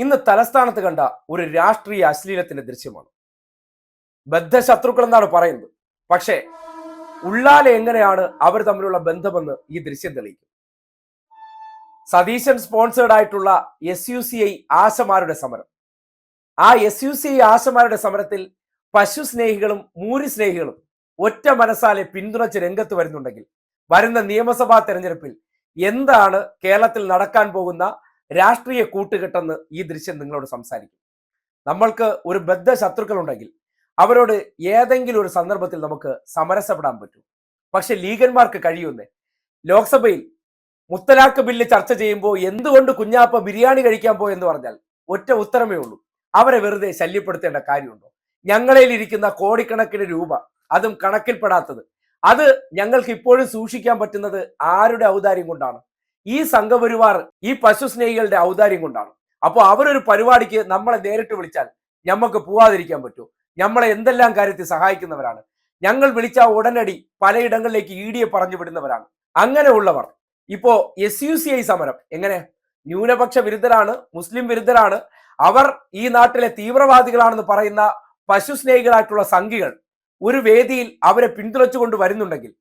ഇന്ന് തലസ്ഥാനത്ത് കണ്ട ഒരു രാഷ്ട്രീയ അശ്ലീലത്തിന്റെ ദൃശ്യമാണ്. ബദ്ധശത്രുക്കൾ എന്നാണ് പറയുന്നത്. പക്ഷേ ഉള്ളാലെ എങ്ങനെയാണ് അവർ തമ്മിലുള്ള ബന്ധമെന്ന് ഈ ദൃശ്യം തെളിയിക്കും. സതീശൻ സ്പോൺസേഡ് ആയിട്ടുള്ള എസ് യു സി ഐ ആശമാരുടെ സമരം. ആ എസ് യു സി ഐ ആശമാരുടെ സമരത്തിൽ പശു സ്നേഹികളും മൂരി സ്നേഹികളും ഒറ്റ മനസ്സാലെ പിന്തുണച്ച് രംഗത്ത് വരുന്നുണ്ടെങ്കിൽ വരുന്ന നിയമസഭാ തെരഞ്ഞെടുപ്പിൽ എന്താണ് കേരളത്തിൽ നടക്കാൻ പോകുന്ന രാഷ്ട്രീയ കൂട്ടുകെട്ടെന്ന് ഈ ദൃശ്യം നിങ്ങളോട് സംസാരിക്കും. നമ്മൾക്ക് ഒരു ബദ്ധ ശത്രുക്കളുണ്ടെങ്കിൽ അവരോട് ഏതെങ്കിലും ഒരു സന്ദർഭത്തിൽ നമുക്ക് സമരസപ്പെടാൻ പറ്റും. പക്ഷെ ലീഗന്മാർക്ക് കഴിയുന്നേ ലോക്സഭയിൽ മുത്തലാഖ് ബില്ല് ചർച്ച ചെയ്യുമ്പോൾ എന്തുകൊണ്ട് കുഞ്ഞാപ്പ ബിരിയാണി കഴിക്കാൻ പോയെന്ന് പറഞ്ഞാൽ ഒറ്റ ഉത്തരമേ ഉള്ളൂ. അവരെ വെറുതെ ശല്യപ്പെടുത്തേണ്ട കാര്യമുണ്ടോ? ഞങ്ങളിൽ ഇരിക്കുന്ന കോടിക്കണക്കിന് രൂപ അതും കണക്കിൽപ്പെടാത്തത്. അത് ഞങ്ങൾക്ക് ഇപ്പോഴും സൂക്ഷിക്കാൻ പറ്റുന്നത് ആരുടെ ഔദാര്യം കൊണ്ടാണ്? ഈ സംഘപരിവാർ ഈ പശു സ്നേഹികളുടെ ഔദാര്യം കൊണ്ടാണ്. അപ്പോൾ അവരൊരു പരിപാടിക്ക് നമ്മളെ നേരിട്ട് വിളിച്ചാൽ ഞമ്മക്ക് പോവാതിരിക്കാൻ പറ്റൂ. നമ്മളെ എന്തെല്ലാം കാര്യത്തിൽ സഹായിക്കുന്നവരാണ്. ഞങ്ങൾ വിളിച്ച ഉടനടി പലയിടങ്ങളിലേക്ക് ഇ ഡിയെ പറഞ്ഞു വിടുന്നവരാണ്. അങ്ങനെയുള്ളവർ ഇപ്പോ എസ് യു സി ഐ സമരം എങ്ങനെ? ന്യൂനപക്ഷ വിരുദ്ധരാണ് മുസ്ലിം വിരുദ്ധരാണ്. അവർ ഈ നാട്ടിലെ തീവ്രവാദികളാണെന്ന് പറയുന്ന പശു സ്നേഹികളായിട്ടുള്ള സംഘികൾ ഒരു വേദിയിൽ അവരെ പിന്തുണച്ചുകൊണ്ട് വരുന്നുണ്ടെങ്കിൽ